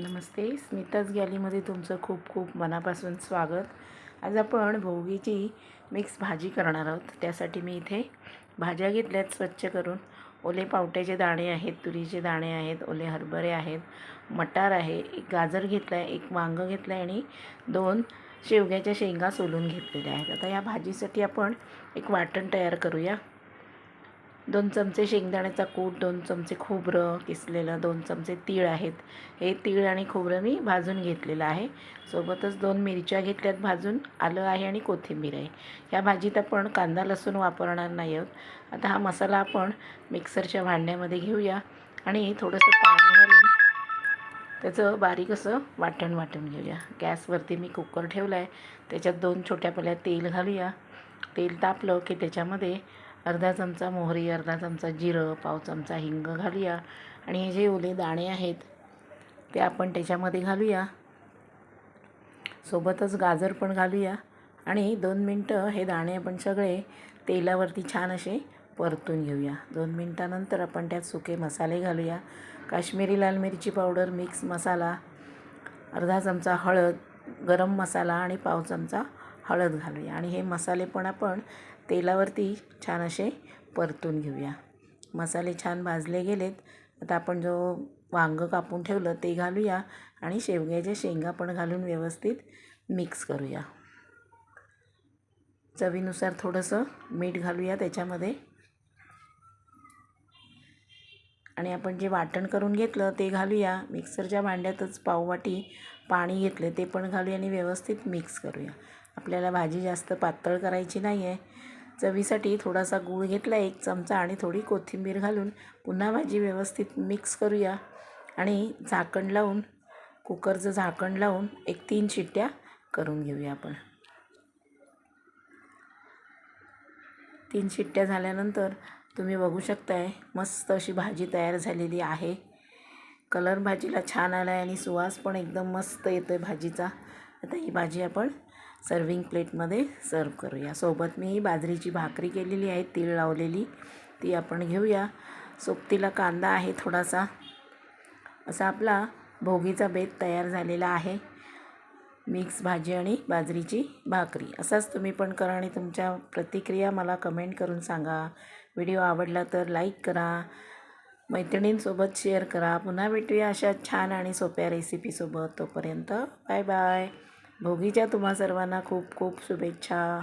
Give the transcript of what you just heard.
नमस्ते स्मिताज गॅलीमध्ये तुमचं खूप खूप मनापासून स्वागत. आज आपण भोगीची मिक्स भाजी करणार आहोत. त्यासाठी मी इथे भाज्या घेतल्यात स्वच्छ करून. ओले पावट्याचे दाणे आहेत तुरीचे दाणे आहेत ओले हरभरे आहेत मटार आहे एक गाजर घेतला आहे एक वांगं घेतलं आहे आणि दोन शेवग्याच्या शेंगा सोलून घेतलेल्या आहेत. आता या भाजीसाठी आपण एक वाटण तयार करूया. दोन चमचे शेंगदाण्याचा कूट दोन चमचे खोबरं किसलेलं दोन चमचे तीळ आहेत. हे तीळ आणि खोबरं मी भाजून घेतलेलं आहे. सोबतच दोन मिरच्या घेतल्यात भाजून. आलं आहे आणि कोथिंबीर आहे. ह्या भाजीत आपण कांदा लसूण वापरणार नाही आहोत. आता हा मसाला आपण मिक्सरच्या भांड्यामध्ये घेऊया आणि थोडंसं पाणी घालून त्याचं बारीक असं वाटण वाटून घेऊया. गॅसवरती मी कुकर ठेवला आहे त्याच्यात दोन छोट्या पल्या तेल घालूया. तेल तापलं की त्याच्यामध्ये अर्धा चमचा मोहरी अर्धा चमचा जिरं पाव चमचा हिंग घालूया. आणि हे जे ओले दाणे आहेत ते आपण त्याच्यामध्ये घालूया. सोबतच गाजर पण घालूया. आणि दोन मिनटं हे दाणे आपण सगळे तेलावरती छान असे परतून घेऊया. दोन मिनटानंतर आपण त्यात सुके मसाले घालूया. काश्मीरी लाल मिरची पावडर मिक्स मसाला अर्धा चमचा हळद गरम मसाला आणि पाव चमचा हळद घालूया. आणि हे मसाले पण आपण तेलावरती छान असे परतून घेऊया. मसाले छान भाजले गेलेत. आता आपण जो वांगं कापून ठेवलं ते घालूया. आणि शेवग्याच्या शेंगा पण घालून व्यवस्थित मिक्स करूया. चवीनुसार थोडंसं मीठ घालूया त्याच्यामध्ये. आणि आपण जे वाटण करून घेतलं ते घालूया. मिक्सरच्या भांड्यातच पाववाटी पाणी घेतलं ते पण घालूया आणि व्यवस्थित मिक्स करूया. आपल्याला भाजी जास्त पातळ करायची नाही आहे चवीसाठी थोडासा गूळ घेतला एक चमचा आणि थोडी कोथिंबीर घालून पुन्हा भाजी व्यवस्थित मिक्स करूया. आणि झाकण लावून कुकरचं झाकण लावून एक तीन शिट्ट्या करून घेऊया आपण. तीन शिट्ट्या झाल्यानंतर तुम्ही बघू शकताय मस्त अशी भाजी तयार झालेली आहे. कलर भाजीला छान आला आहे आणि सुवास पण एकदम मस्त येतो आहे भाजीचा. आता ही भाजी आपण सर्विंग प्लेटमध्ये सर्व करूया. सोबत मी बाजरीची भाकरी केलेली आहे तीळ लावलेली. ती आपण घेऊया. सोबतीला कांदा आहे थोडासा. असा आपला भोगीचा बेत तयार झालेला आहे. मिक्स भाजी आणि बाजरीची भाकरी. असाच तुम्ही पण करा आणि तुमच्या प्रतिक्रिया मला कमेंट करून सांगा. व्हिडिओ आवडला तर लाईक करा. मैत्रिणींसोबत शेअर करा. पुन्हा भेटूया अशा छान आणि सोप्या रेसिपीसोबत तोपर्यंत बाय बाय भोगीच्या तुम्हा सर्वांना खूप खूप शुभेच्छा.